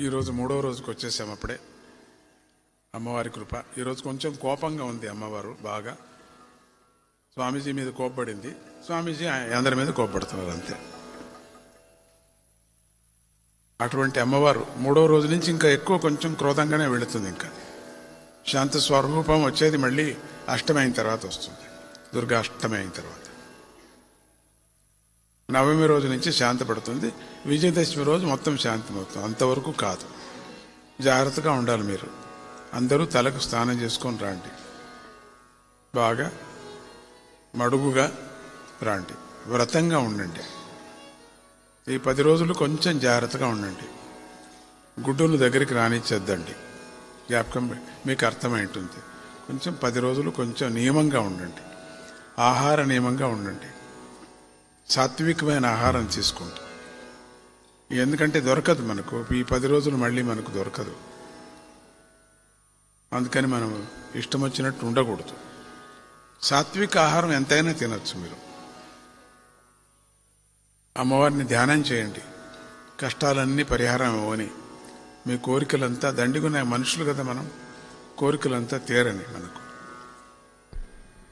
ఈరోజు మూడో రోజుకి వచ్చేసాం అప్పుడే. అమ్మవారి కృప. ఈరోజు కొంచెం కోపంగా ఉంది అమ్మవారు బాగా. స్వామీజీ మీద కోప్పడింది. స్వామీజీ అందరి మీద కోప్పడుతున్నారు అంతే. అటువంటి అమ్మవారు మూడో రోజు నుంచి ఇంకా ఎక్కువ కొంచెం క్రోధంగానే వెళుతుంది ఇంకా. శాంత స్వరూపం వచ్చేది మళ్ళీ అష్టమి అయిన తర్వాత వస్తుంది. దుర్గా అష్టమి అయిన తర్వాత. నవమి రోజు నుంచి శాంతపడుతుంది. విజయదశమి రోజు మొత్తం శాంతమవుతుంది. అంతవరకు కాదు. జాగ్రత్తగా ఉండాలి మీరు. అందరూ తలకు స్నానం చేసుకొని రాండి. బాగా మడుగుగా రాండి. వ్రతంగా ఉండండి. ఈ పది రోజులు కొంచెం జాగ్రత్తగా ఉండండి. గుడ్డును దగ్గరికి రానిచ్చేద్దండి. జ్ఞాపకం మీకు అర్థమై ఉంటుంది కొంచెం పది రోజులు కొంచెం నియమంగా ఉండండి. ఆహార నియమంగా ఉండండి. సాత్వికమైన ఆహారం తీసుకుంటాం. ఎందుకంటే దొరకదు మనకు. ఈ పది రోజులు మళ్ళీ మనకు దొరకదు. అందుకని మనం ఇష్టం వచ్చినట్టు ఉండకూడదు. సాత్విక ఆహారం ఎంతైనా తినచ్చు మీరు. అమ్మవారిని ధ్యానం చేయండి. కష్టాలన్నీ పరిహారం ఇవ్వని. మీ కోరికలంతా దండిగున్న మనుషులు కదా మనం. కోరికలంతా తీరని మనకు.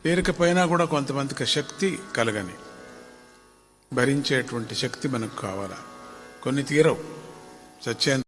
తీరకపోయినా కూడా కొంతమందికి శక్తి కలగని. భరించేటువంటి శక్తి మనకు కావాలా? కొన్ని తీరవు. సత్యం